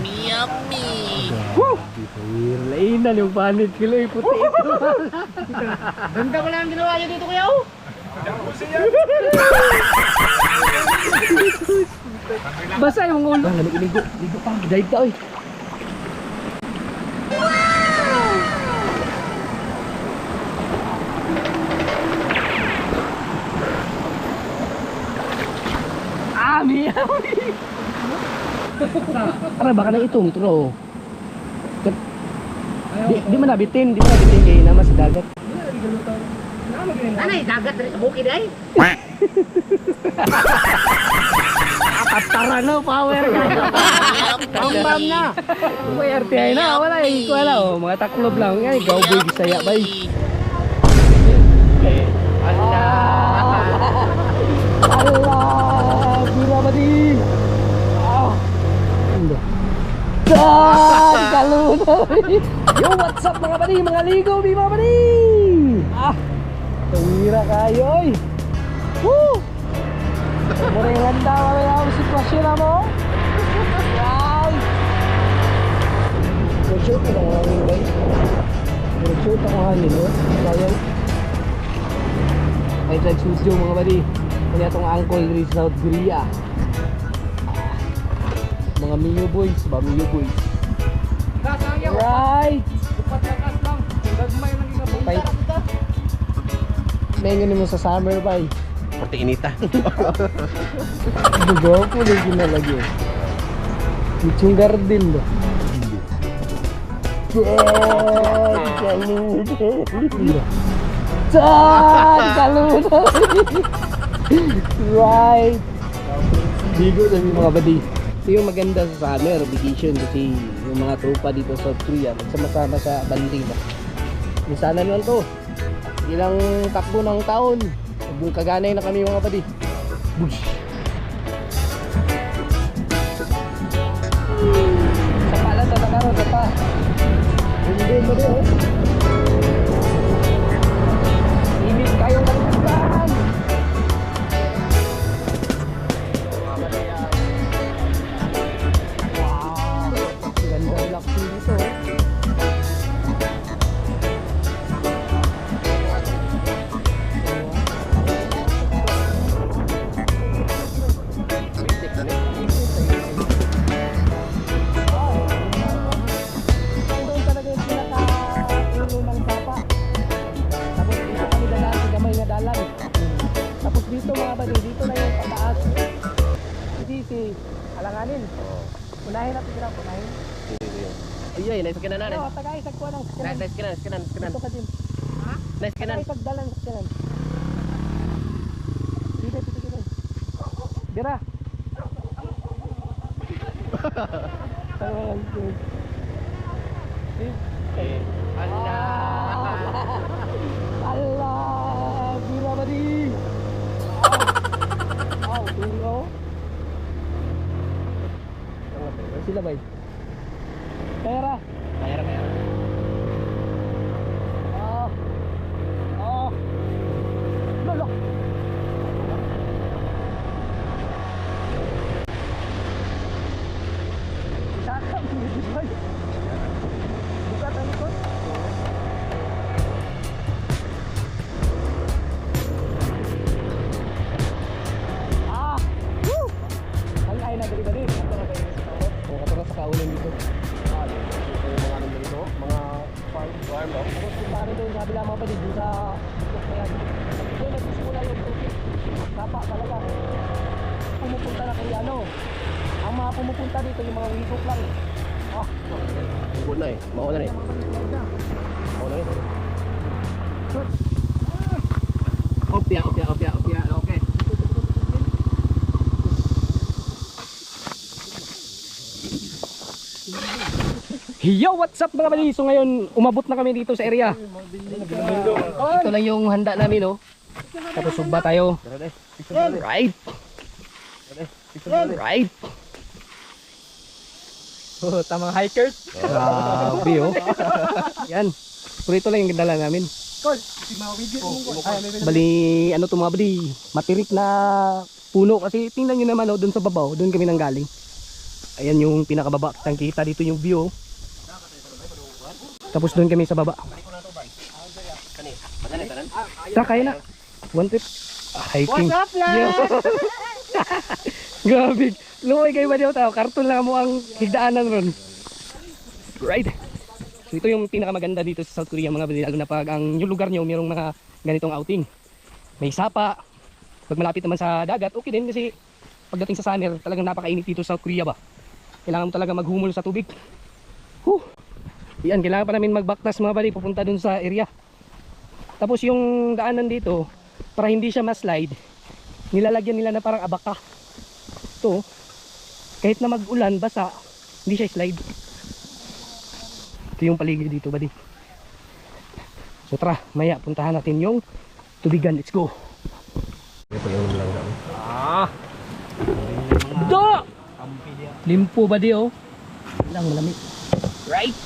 Yummy! Lainan yung panit kilo yung puti ito. Ganda pala ang ginawa niyo dito kuya oh! Basa yung ulo. Ligo, ligo pa. Daig ka oy. Ara baka na itong. Kat- Di, di man nabitin, di man nabitin kay naman sa dagat. Anay, dagat rin sa bukid ay! Tara no, power ka. Pambam na. Puwerte ay na, wala eh. Wala oh, mga taklob lang. Yan, gawboy bisaya bay. Allah. Allah, bira ba di? Ah. Hindi. Dan, kalunoy. Yo, what's up mga badi? Mga ligo, di mga badi? Ah, tawira kayo, oy. Woo! Muna yung handa kami ang sitwasyon na mo. Wow! Nag-shoot na mga hangin, guys. Nag-shoot ako hangin, no? Sayang. Ay, nag-studio mga badi. Kanya itong uncle rin sa South Korea. Mga Mio boys, ba Mio boys? Right! Right. Mengen mo sa summer ba eh? Porte inita. Dugo ko na ginalagay. Kucing garden ba? Cek, kaluno. Cek, kaluno. Right. Bigo sabi mga badi. Ito yung maganda sa summer vacation kasi yung mga tropa dito sa South Korea magsama-sama sa banding ba. Minsanan lang to. Ilang takbo ng taon. Kaganay na kami mga badi. Bush. Sa pala sa nakaro sa pa. Hindi mo rin oh. Alanganin. Unahin natin sila, unahin. Ayun, nice kanan na. Ano, tagay, sagkuha ng kanan. Nice kanan, kanan, kanan. Dito ka din. Nice kanan. Tagay, sagdalan sa kanan. Dito, dito, dito. Dira. Tawag ko. Allah. Sila ba? Dito yung mga wigok lang. Ah, Huwag na eh. Mauna na eh. Mauna na eh. opya, opya, opya, opya. Okay. Yo, what's up mga bali? So ngayon, umabot na kami dito sa area. Ito lang yung handa namin, oh. Tapos sugba tayo. Right. Right. Oh, tamang hikers. Grabe, oh. Yan. Puro ito lang yung dala namin. Bali, ano to mga bali, matirik na puno kasi tingnan nyo naman oh, doon sa babaw, doon kami nang galing. Ayan yung pinakababa. Kitang kita dito yung view. oh. Tapos doon kami sa baba. Tara, kaya na. One trip. Ah, hiking. What's up, lang? Grabe. Lumoy kayo ba diyo tao? Karton lang mo ang higdaanan ron. Right. So ito yung pinakamaganda dito sa South Korea mga buddy. Lalo na pag ang yung lugar nyo mayroong mga ganitong outing. May sapa. Pag malapit naman sa dagat, okay din kasi pagdating sa summer, talagang napakainit dito sa South Korea ba. Kailangan mo talaga maghumol sa tubig. Huh. Yan, kailangan pa namin magbaktas mga buddy pupunta dun sa area. Tapos yung daanan dito, para hindi siya ma-slide, nilalagyan nila na parang abaka. Ito, kahit na mag-ulan, basa, hindi siya slide. Ito yung paligid dito, buddy. So tara, maya, puntahan natin yung tubigan. Let's go. Ah! Do! Limpo di oh? Lang malamig. Right?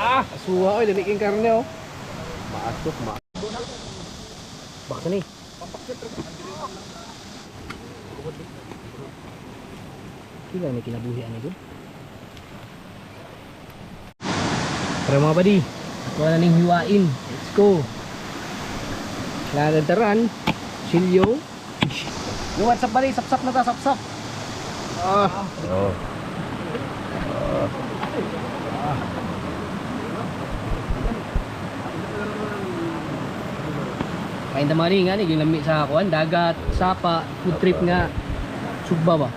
Ah! Asuha oy, damiking karne oh. Maasok, ma. Baka ni. Kila may kinabuhi ani gud. Tara mga buddy. Ako na ning hiwain. Let's go. Laladaran. Silyo. Yo, what's up buddy? Sapsap na ta, sapsap. Ah. Oh. Mga nga ni, ginami sa kuan, dagat, sapa, food trip nga. Sugba ba?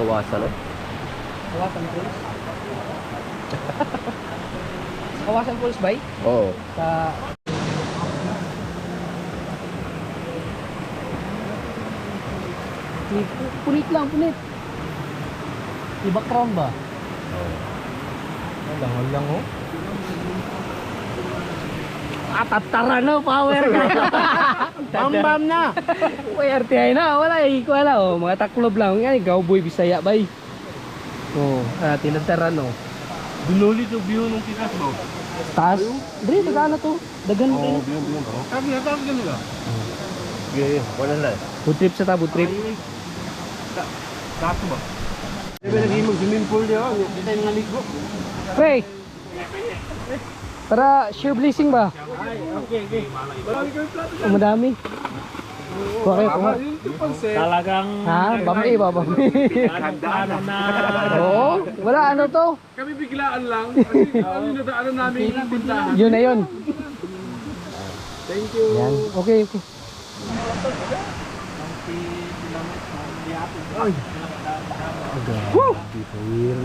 Kawasan eh. Kawasan Falls. Kawasan Falls ba? eh? Oo. Sa Pu- Punit lang, punit. Background ba? Langon lang oh. Ah, tatara na, power ka. Bam-bam na. Uy, RTI na, wala eh, wala oh. Mga taklob lang, nga cowboy Bisaya bay. Oh, ah, tinatara no. Dunuli to view nung kikas mo. Taas. Dre, dagan na to. Dagan mo rin. view, view. Kami na tawag nila. Okay, wala na. Food trip sa ta, food trip. Kaso ba? Di ba naging mag-swimming pool niya? Di tayo nga ligo. Pre! Tara, share blessing ba? Oh, madami. Kuha kayo, kuha. Talagang Ha? Bami ba? Bami. ano na. Oo, wala ano to. Kami biglaan lang. Kasi ano yung nadaanan namin yung puntahan. Yun na yun. Thank you. Yan. Okay, okay. Woo!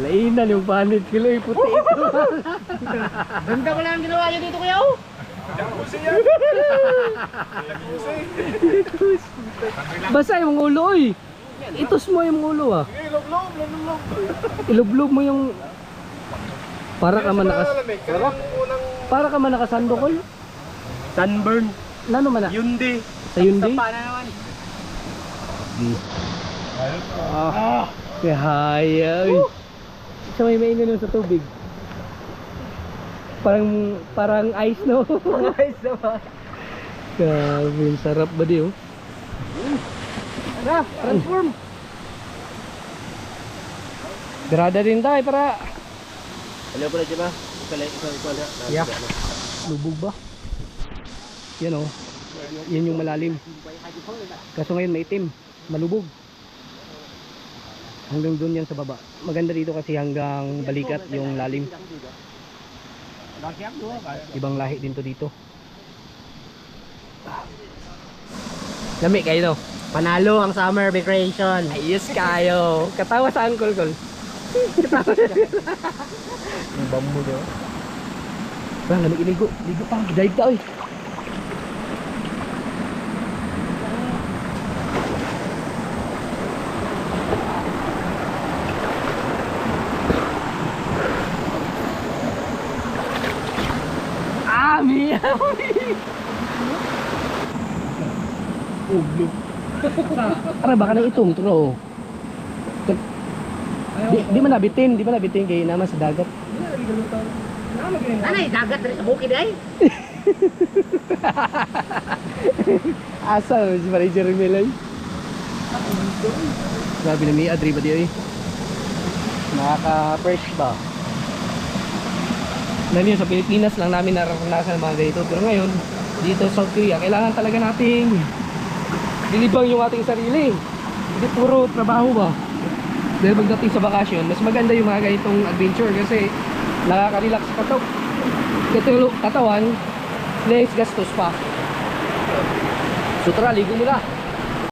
Lainan yung panit ko lang puti ito. Ganda pala ang ginawa niyo dito kuya oh. Basa yung ulo oy. Itos mo yung ulo ah. Ilublob mo yung para ka man nakas para ka man nakasandokol. Sunburn. Lano man na Yundi. sa yundi. Paano naman? Ah, kaya oy. Sa may mainom sa tubig. Parang parang ice no. Nice naman. Grabe, ang sarap ba di oh. Tara, transform. Grada din tayo para Ano pala siya ba? Ikala, ikala, ikala. Yeah. Lubog ba? Yan oh. Yan yung malalim. Kaso ngayon maitim. Malubog. Hanggang doon yan sa baba. Maganda dito kasi hanggang balikat yung lalim. Ibang lahi din to dito. Lami kayo no? Panalo ang summer vacation. Ayos kayo. Katawa sa uncle ko. Katawa Ang bambo niyo. Bang, lamig iligo. Ligo pa. Dive ka oy. Ara baka na itong tro. Di, di man nabitin, di man nabitin kay naman sa dagat. Anay, dagat rin sa bukid ay. Asa si Manager Melay? Grabe na may adri ba di eh? Nakaka-fresh ba? Yun, sa Pilipinas lang namin nararanasan mga ganito. Pero ngayon, dito sa South Korea, kailangan talaga nating dilibang yung ating sarili. Hindi puro trabaho ba? Dahil pagdating sa bakasyon, mas maganda yung mga ganitong adventure kasi nakaka-relax sa katawan. Katawan, less gastos pa. So tara, ligo muna.